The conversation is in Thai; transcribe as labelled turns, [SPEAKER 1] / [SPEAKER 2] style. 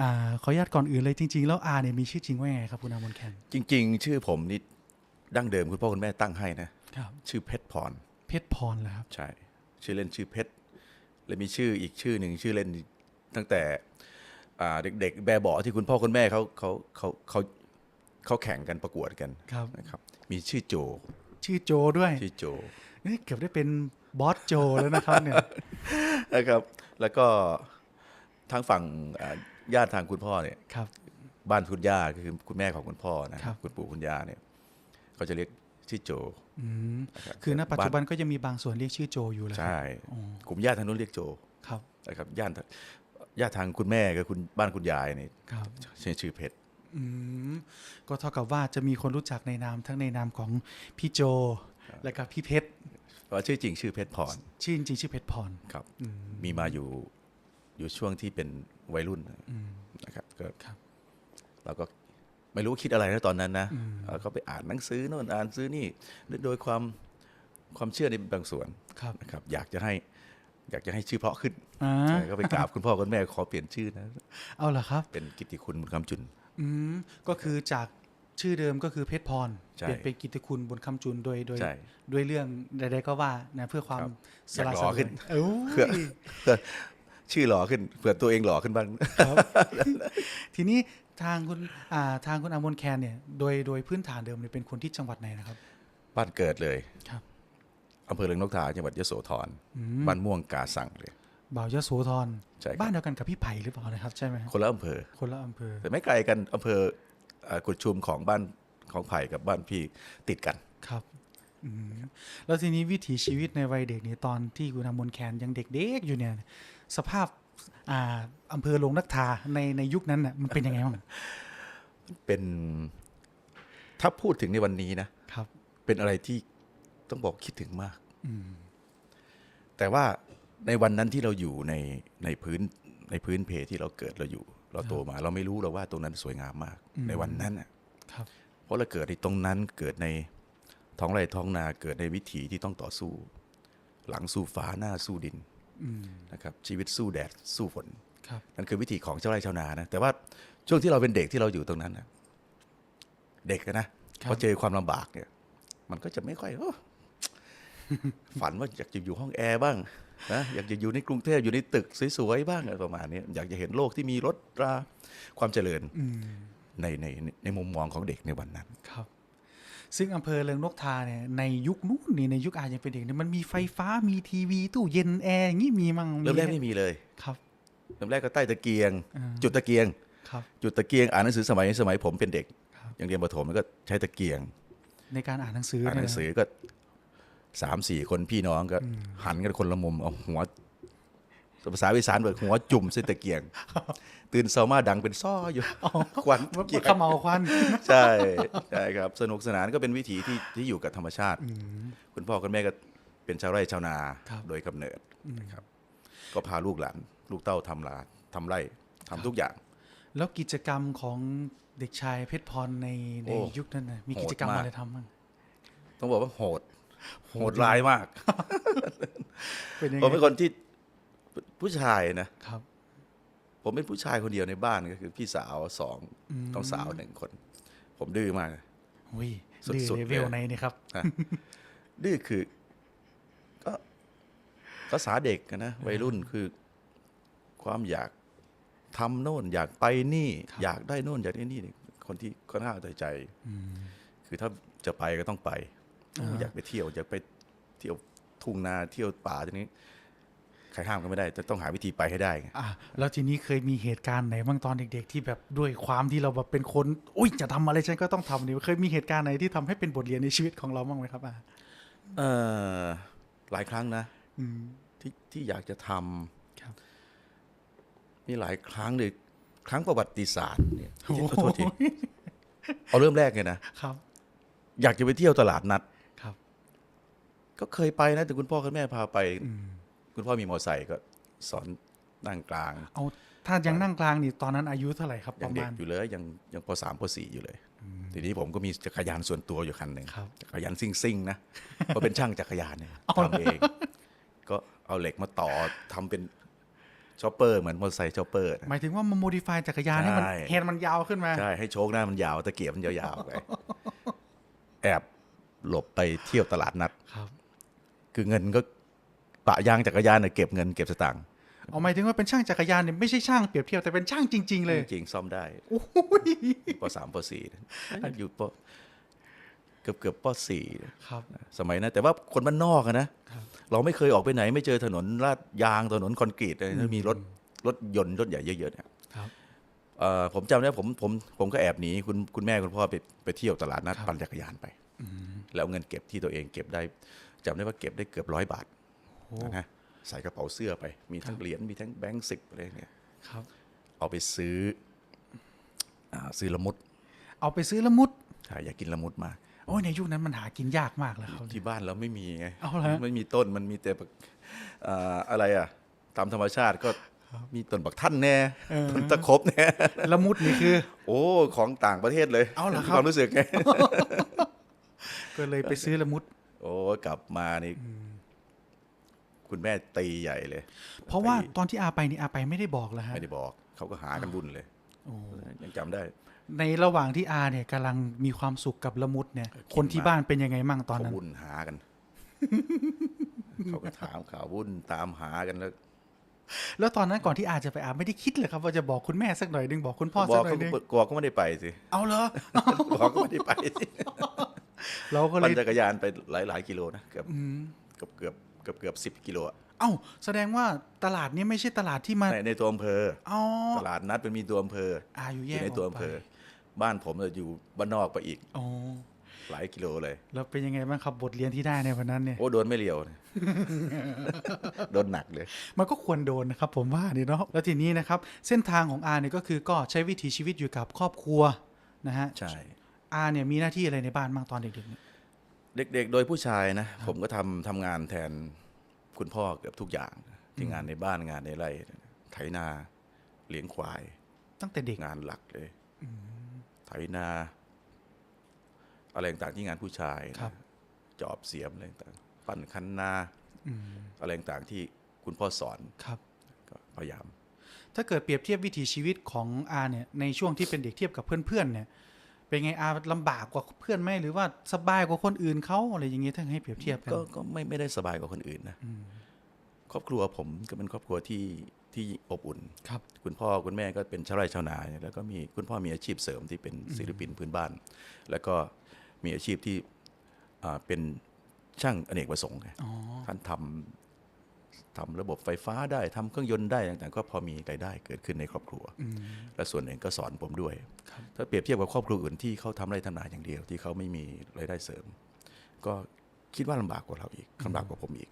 [SPEAKER 1] อ่าขออนุญาตก่อนอื่นเลยจริง ๆ แล้วอาเนี่ยมีชื่อจริงว่าไงครับคุณอามนแคน
[SPEAKER 2] จริง ๆ ชื่อผมนี่ดั้งเดิมคุณพ่อคุณแม่ตั้งให้นะ
[SPEAKER 1] ครับ
[SPEAKER 2] ชื่อเพชรพร
[SPEAKER 1] เพชรพรเหรอครับ
[SPEAKER 2] ใช่ ชื่อเล่นชื่อเพชรและมีชื่ออีกชื่อหนึ่งชื่อเล่นตั้งแต่อ่าเด็กๆ แบบเบาะที่คุณพ่อคุณแม่เขาเขาเขาเขาเขาแข่งกันประกวดกัน
[SPEAKER 1] ครับ
[SPEAKER 2] นะครับ มีชื่อโจ
[SPEAKER 1] ชื่อโจด้วย
[SPEAKER 2] ชื่อโจ
[SPEAKER 1] เอ้ยเกือบได้เป็นบอสโจแล้วนะครับเนี่ย
[SPEAKER 2] นะครับ แล้วก็ทางฝั่งอ่า ญาติทางคุณพ่อเนี่ย
[SPEAKER 1] ครับ
[SPEAKER 2] บ้านคุณย่าก็คือคุณแม่ของคุณพ่อนะครับคุณปู่คุณย่าเนี่ยเขาจะเรียกชื่อโจ
[SPEAKER 1] อืม
[SPEAKER 2] นะครับ
[SPEAKER 1] คือณปัจจุบันก็ยังมีบางส่วนเรียกชื่อโจอยู่เลย
[SPEAKER 2] ใช่กลุ่มญาติทางนู้นเรียกโจ
[SPEAKER 1] ครับ
[SPEAKER 2] นะครับญาติญาติทางคุณแม่กับคุณบ้านคุณยายเนี่ย
[SPEAKER 1] ครับ
[SPEAKER 2] ชื่อชื่อเพชร
[SPEAKER 1] อืมก็เท่ากับว่าจะมีคนรู้จักในนามทั้งในนามของพี่โจและก็พี่เพชร
[SPEAKER 2] เพราะชื่อจริงชื่อเพชรพร
[SPEAKER 1] ชื่อจริงๆชื่อเพชรพร
[SPEAKER 2] ครับ มีมาอยู่ อยู่ช่วงที่เป็นวัยรุ่น
[SPEAKER 1] อืม
[SPEAKER 2] นะครับก็
[SPEAKER 1] ครับ
[SPEAKER 2] เราก็ไม่รู้คิดอะไรนะตอนนั้นนะเราก็ไปอ่านหนังสือโน่นอ่านซื้อนี่โดยความความเชื่อในบางส่วน
[SPEAKER 1] ครับ
[SPEAKER 2] นะครับ อยากจะให้อยากจะให้ชื่อเพราะขึ้น
[SPEAKER 1] อ่า
[SPEAKER 2] ก็ไปกราบคุณพ่อคุณแม่ขอเปลี่ยนชื่อนะ
[SPEAKER 1] เอาเหรอครับ
[SPEAKER 2] เป็นกิตติคุณบุญคำจุน
[SPEAKER 1] อืมก็คือจากชื่อเดิมก็คือเพชรพร
[SPEAKER 2] ใช่
[SPEAKER 1] เปลี่ยนเป็นกิตติคุณบนคำจุนโดยโดย
[SPEAKER 2] ใช่
[SPEAKER 1] ด้วยเรื่องใดๆก็ว่านะเพื่อความ
[SPEAKER 2] ครับ
[SPEAKER 1] สละ
[SPEAKER 2] อยากหล่
[SPEAKER 1] ส
[SPEAKER 2] อ
[SPEAKER 1] ลวย
[SPEAKER 2] ขึ้น
[SPEAKER 1] เอ้
[SPEAKER 2] เพื่อ
[SPEAKER 1] ย
[SPEAKER 2] เพื่อ ชื่อหล่อขึ้นเผื่อตัวเองหล่อขึ้นบ้าง
[SPEAKER 1] ครับทีนี้ทางคุณอ่าทางคุณอามนแคนเนี่ยโดยโดยพื้นฐานเดิมเนี่ยเป็นคนที่จังหวัดไหนนะครับ
[SPEAKER 2] บ้านเกิดเลย
[SPEAKER 1] ครับ
[SPEAKER 2] อำเภอเลืองนกทาจังหวัดยโสธรบ้านม่วงกาสังเลย
[SPEAKER 1] บ่าวยโสธร
[SPEAKER 2] ใช่ครับ
[SPEAKER 1] บ้านเดียวกันกับพี่ไผ่หรือเปล่านะครับใช่ไหมครับ
[SPEAKER 2] คนละอำเภอ
[SPEAKER 1] คนละอำเภอ
[SPEAKER 2] แต่ไม่ไกลกันอำเภอเอ่อกุดชุมของบ้านของไผ่กับบ้านพี่ติดกัน
[SPEAKER 1] ครับอืมแล้วทีนี้วิถีชีวิตในวัยเด็กเนี่ยตอนที่คุณอามนแคนยังเด็กๆอยู่เนี่ย สภาพอ่าอำเภอลงนักทาในในยุคนั้นน่ะมันเป็นยังไงบ้าง
[SPEAKER 2] เป็น ถ้าพูดถึงในวันนี้นะ
[SPEAKER 1] ครับ
[SPEAKER 2] เป็นอะไรที่ต้องบอกคิดถึงมาก
[SPEAKER 1] อืม
[SPEAKER 2] แต่ว่าในวันนั้นที่เราอยู่ในในพื้นในพื้นเพที่เราเกิดเราอยู่ เราโตมา เราไม่รู้หรอกว่าตรงนั้นสวยงามมาก ในวันนั้นน่ะ
[SPEAKER 1] ครับ
[SPEAKER 2] เพราะเราเกิดในตรงนั้นเกิดในท้องไร่ท้องนาเกิดในวิถีที่ต้องต่อสู้ หลังสู้ฟ้าหน้าสู้ดิน
[SPEAKER 1] อืม
[SPEAKER 2] นะครับชีวิตสู้แดดสู้ฝน
[SPEAKER 1] ครับ
[SPEAKER 2] นั่นคือวิถีของเจ้าไร่ชาวนานะแต่ว่าช่วงที่เราเป็นเด็กที่เราอยู่ตรงนั้นนะเด็กอะนะพอเจอความลำบากเนี่ย มันก็จะไม่ค่อยโอ้ฝันว่าอยากจะอยู่ห้องแอร์บ้างนะอยากจะอยู่ในกรุงเทพอยู่ในตึกสวยๆบ้างอะไรประมาณนี้อยากจะเห็นโลกที่มีรถราความเจริญ
[SPEAKER 1] อืม
[SPEAKER 2] ในในในมุมมองของเด็กในวันนั้น
[SPEAKER 1] ครับ ซึ่งอำเภอเริงนกทาเนี่ยในยุคนู้นนี่ในยุคอายังเป็นเด็กเนี่ยมันมีไฟฟ้ามีทีวีตู้เย็นแอร์อย่างนี้มีมั้ง
[SPEAKER 2] เริ่มแรกไม่มีเลย
[SPEAKER 1] ครับ
[SPEAKER 2] เริ่มแรกก็ใต้ตะเกียง
[SPEAKER 1] อ่า
[SPEAKER 2] จุดตะเกียง
[SPEAKER 1] ครับ
[SPEAKER 2] จุดตะเกียงอ่านหนังสือสมัยสมัยผมเป็นเด็ก
[SPEAKER 1] ครับ
[SPEAKER 2] ยังเรียนประถมแล้วก็ใช้ตะเกียง
[SPEAKER 1] ในการอ่านหนังสือ
[SPEAKER 2] อ่านหนังสือก็สามสี่คนพี่น้องก็หันกันคนละมุมเอาหัว ภาษาวิสานเบิกหัวจุ่มเส้นตะเกียง ตื่นเช้ามาดังเป็นซ้ออยู่ควัน
[SPEAKER 1] ว่า
[SPEAKER 2] ตะเกียง
[SPEAKER 1] ขมเมาควัน
[SPEAKER 2] ใช่ใช่ครับ สนุกสนานก็เป็นวิถีที่ที่อยู่กับธรรมชาติ คุณพ่อคุณแม่ก็เป็นชาวไร่ชาวนา
[SPEAKER 1] ครับ
[SPEAKER 2] โดยกำเนิดนะครับ ก็พาลูกหลานลูกเต้าทำลาทำไร่ทำทุกอย่าง
[SPEAKER 1] แล้วกิจกรรมของเด็กชายเพชรพรในใน
[SPEAKER 2] โอ้
[SPEAKER 1] ยุคนั้นนะมี
[SPEAKER 2] โหด
[SPEAKER 1] กิจกรรม
[SPEAKER 2] มาก
[SPEAKER 1] อะไรทำบ้าง
[SPEAKER 2] ต้องบอกว่าโหด โหดร้ายมาก
[SPEAKER 1] เป็นยัง
[SPEAKER 2] ผม
[SPEAKER 1] ไง
[SPEAKER 2] เป็นคนที่ ผู้ชายนะ
[SPEAKER 1] ครับ
[SPEAKER 2] ผมเป็นผู้ชายคนเดียวในบ้านก็คือ พี่สาวสอง
[SPEAKER 1] อืม
[SPEAKER 2] ต้องสาวหนึ่งคน ผมดื้อมาก
[SPEAKER 1] อุ้ย
[SPEAKER 2] สุด
[SPEAKER 1] ดื้อ
[SPEAKER 2] ๆ
[SPEAKER 1] เลเวล
[SPEAKER 2] เลย
[SPEAKER 1] ไหนนี่ครับ
[SPEAKER 2] ฮะดื้อคือ ก็ภาษาเด็กอะนะวัยรุ่นคือความอยากทำโน่นอยากไปนี่
[SPEAKER 1] ครับ
[SPEAKER 2] อยากได้โน่นอยากได้นี่เนี่ยคนที่ค่อนข้างเอาแต่ใจคือถ้าจะไปก็ต้องไป อยากไปเที่ยว อยากไปเที่ยวทุ่งนาเที่ยวป่าทีนี้ ใครห้ามก็ไม่ได้ จะต้องหาวิธีไปให้ได้ไง
[SPEAKER 1] อะแล้วทีนี้เคยมีเหตุการณ์ไหนบ้างตอนเด็ก ๆ ที่แบบด้วยความที่เราแบบเป็นคนอุ้ยจะทำอะไรฉันก็ต้องทำนี่เคยมีเหตุการณ์ไหนที่ทำให้เป็นบทเรียนในชีวิตของเราบ้างไหมครับอะ
[SPEAKER 2] เออหลายครั้งนะ
[SPEAKER 1] อืม
[SPEAKER 2] ที่ที่อยากจะทำ
[SPEAKER 1] ครับ
[SPEAKER 2] มีหลายครั้งเลยครั้งประวัติศาสตร์เนี่ย
[SPEAKER 1] โอ้โห
[SPEAKER 2] ขอโทษทีเอาเริ่มแรกเลยนะครับ อยากจะไปเที่ยวตลาดนัด
[SPEAKER 1] ครับ
[SPEAKER 2] ก็เคยไปนะ แต่คุณพ่อคุณแม่พาไป
[SPEAKER 1] อืม
[SPEAKER 2] คุณพ่อมีมอเตอร์ไซค์ก็สอนนั่งกลาง
[SPEAKER 1] เอาถ้ายังนั่งกลางนี่ตอนนั้นอายุเท่าไหร่ครับป
[SPEAKER 2] ยัง
[SPEAKER 1] ระ
[SPEAKER 2] เด็
[SPEAKER 1] มากณ
[SPEAKER 2] อยู่เลยยังยังปสามปสี่อยู่เลย ทีนี้ผมก็มีจักรยานส่วนตัวอยู่คันหนึ่ง
[SPEAKER 1] ครับ
[SPEAKER 2] จักรยานซิ่งซิ่งๆนะเพราะเป็นช่างจักรยานเนี่ย
[SPEAKER 1] เอา
[SPEAKER 2] ทำเอง ก็เอาเหล็กมาต่อทำเป็นชอปเปอร์เหมือนมอเตอร์ไซค์ชอปเปอร์นะ
[SPEAKER 1] หมายถึงว่ามันโมดิฟายจักรยานให้มัน
[SPEAKER 2] ใช่
[SPEAKER 1] แฮนด์มันยาวขึ้นมา
[SPEAKER 2] ใช่ ให้โชคหน้ามันยาวตะเกียบมันยาวๆไปแอบหลบไปเที่ยวตลาดนัด
[SPEAKER 1] ครับ
[SPEAKER 2] คือเงินก็ ปะยางจักรยานน่ะเก็บเงินเก็บสตางค์
[SPEAKER 1] เอาหมายถึงว่าเป็นช่างจักรยานเนี่ยไม่ใช่ช่างเปรียบเทียบแต่เป็นช่างจริง ๆ เลย
[SPEAKER 2] จริงๆซ่อมได้
[SPEAKER 1] โอ้ย
[SPEAKER 2] ปสามปสี่อยู่ปเกือบเกือบปสี่
[SPEAKER 1] ครับ
[SPEAKER 2] สมัยนั้นแต่ว่าคนบ้านนอกอะนะครับเราไม่เคยออกไปไหน ไม่เจอถนนลาดยางถนนคอนกรีตเลยแล้วมีรถรถยนต์รถใหญ่เยอะๆเนี่ย
[SPEAKER 1] ครับ
[SPEAKER 2] เอ่อผมจำได้ผมผมผมก็แอบหนีคุณคุณแม่คุณพ่อไปไปเที่ยวตลาดนัด
[SPEAKER 1] ครับ
[SPEAKER 2] ปั่นจักรยานไปแล้วเอาเงินเก็บที่ตัวเองเก็บได้จำได้ว่าเก็บได้เกือบร้อยบาท
[SPEAKER 1] โอ้
[SPEAKER 2] นะใส่กระเป๋าเสื้อไป มีทั้งเหรียญมีทั้งแบงค์สิบอะไรเนี่ย
[SPEAKER 1] ครับ
[SPEAKER 2] เอาไปซื้ออ่าซื้อละมุด
[SPEAKER 1] เอาไปซื้อละมุด
[SPEAKER 2] ใช่อยากกินละมุดมาก
[SPEAKER 1] โอ้ยในยุคนั้นมันหากินยากมากแล้วครับ
[SPEAKER 2] ที่บ้านเราไม่มีไง
[SPEAKER 1] เอาเหรอ
[SPEAKER 2] ไม่มีต้นมันมีแต่แบบเอ่ออะไรอะ ตามธรรมชาติก็มีต้นบักท่านแน่ต้นตะครบแน่
[SPEAKER 1] ละมุดนี่คือ
[SPEAKER 2] โอ้ของต่างประเทศเลย
[SPEAKER 1] เอาเหรอครับ
[SPEAKER 2] ความรู้สึกไง
[SPEAKER 1] ก็เลยไปซื้อละมุด
[SPEAKER 2] โอ้กลับมานี่ คุณแม่ตีใหญ่เลย
[SPEAKER 1] เพราะว่า
[SPEAKER 2] ตี
[SPEAKER 1] ตอนที่อาไปนี่อาไปไม่ได้บอกแล้วฮะ
[SPEAKER 2] ไม่ได้บอกเขาก็หากันวุ่นเลย
[SPEAKER 1] โอ้
[SPEAKER 2] ยังจำได้
[SPEAKER 1] ในระหว่างที่อาเนี่ยกำลังมีความสุขกับละมุดเนี่ย
[SPEAKER 2] กิน
[SPEAKER 1] คนที่
[SPEAKER 2] มาก
[SPEAKER 1] บ้านเป็นยังไงมั่งตอน
[SPEAKER 2] เขา
[SPEAKER 1] นั้น
[SPEAKER 2] วุ่นหากันเขาก็ถามข่าววุ่นตามหากันแล้ว
[SPEAKER 1] แล้วตอนนั้นก่อนที่อาจะไปอาไม่ได้คิดเลยครับ ว่าจะบอกคุณแม่สักหน่อยนึงบอกคุณพ่อ
[SPEAKER 2] บ
[SPEAKER 1] สั
[SPEAKER 2] อก
[SPEAKER 1] กหน่
[SPEAKER 2] เขา
[SPEAKER 1] อยนึง
[SPEAKER 2] ก็บอกก็ไม่ได้ไปสิ
[SPEAKER 1] เอาเหรอ
[SPEAKER 2] บอกก็ไม่ได้ไปสิ
[SPEAKER 1] เราก็เล
[SPEAKER 2] ปั่น
[SPEAKER 1] ย
[SPEAKER 2] จักรยานไปหลายหลายๆกิโลนะเกือบ
[SPEAKER 1] อืม
[SPEAKER 2] เกือบเกือบ เกือบเกือบสิบกิโลอะ
[SPEAKER 1] เอ้าแสดงว่าตลาดนี้ไม่ใช่ตลาดที่มา
[SPEAKER 2] ในในตัวอำเภอ
[SPEAKER 1] อ๋อ
[SPEAKER 2] ตลาดนัดมันมีตัวอำเภอ
[SPEAKER 1] อาอยู่
[SPEAKER 2] อ
[SPEAKER 1] แยก
[SPEAKER 2] ยู่ในตัว
[SPEAKER 1] ออก
[SPEAKER 2] อำ
[SPEAKER 1] ไป
[SPEAKER 2] เภอ บ้านผมจะอยู่บ้านนอกไปอีก
[SPEAKER 1] อ๋อ
[SPEAKER 2] หลายกิโลเลย
[SPEAKER 1] แล้วเป็นยังไงบ้างครับบทเรียนที่ได้ในวันนั้นเนี่ย
[SPEAKER 2] โอ้โดนไม่เลียวนะโดนหนักเลย
[SPEAKER 1] มันก็ควรโดนนะครับ ผมว่านี่เนาะแล้วทีนี้นะครับ เส้นทางของอาเนี่ยก็คือก็ใช้วิถีชีวิตอยู่กับครอบครัวนะฮะ
[SPEAKER 2] ใช่
[SPEAKER 1] อาเนี่ยมีหน้าที่อะไรในบ้านบ้างตอนเด็กๆเนี่ย
[SPEAKER 2] เด็กๆ โดยผู้ชายนะ ผมก็ทำทำงานแทนคุณพ่อเกือบทุกอย่างที่งานในบ้านงานในไร่ไถนาเลี้ยงควาย
[SPEAKER 1] ตั้งแต่เด็ก
[SPEAKER 2] งานหลักเลยไถนา อะไรต่างๆที่งานผู้ชายนะครับ จอบเสียมอะไรต่างๆปั่นคันนา
[SPEAKER 1] อืม
[SPEAKER 2] อะไรต่างๆที่คุณพ่อสอน
[SPEAKER 1] ครับ
[SPEAKER 2] ก็พยายาม
[SPEAKER 1] ถ้าเกิดเปรียบเทียบวิถีชีวิตของอาเนี่ยในช่วงที่เป็นเด็กเทียบกับเพื่อนๆเนี่ย เป็นไงอาลำบากกว่าเพื่อนไหมหรือว่าสบายกว่าคนอื่นเขาอะไรอย่างเงี้ยถ้าให้เปรียบเทียบกัน
[SPEAKER 2] ก็ก็ไม่ไม่ได้สบายกว่าคนอื่นนะครอบครัวผมก็เป็นครอบครัวที่ที่อบอุ่น
[SPEAKER 1] ครับ
[SPEAKER 2] คุณพ่อคุณแม่ก็เป็นชาวไร่ชาวนา แล้วก็มีคุณพ่อมีอาชีพเสริมที่เป็นศิลปินพื้นบ้าน แล้วก็มีอาชีพที่อ่าเป็นช่างอเนกประสงค์ไง
[SPEAKER 1] อ๋อ
[SPEAKER 2] ท่านทำ ทำระบบไฟฟ้าได้ทำเครื่องยนต์ได้ต่างๆ ก็พอมีรายได้เกิดขึ้นในครอบครัว
[SPEAKER 1] อืม
[SPEAKER 2] และส่วนหนึ่งก็สอนผมด้วย
[SPEAKER 1] ครับ
[SPEAKER 2] ถ้าเปรียบเทียบกับครอบครัวอื่นที่เขาทำไรทำนาอย่างเดียวที่เขาไม่มีรายได้เสริม ก็คิดว่าลำบากกว่าเราอีกลำบากกว่าผมอีก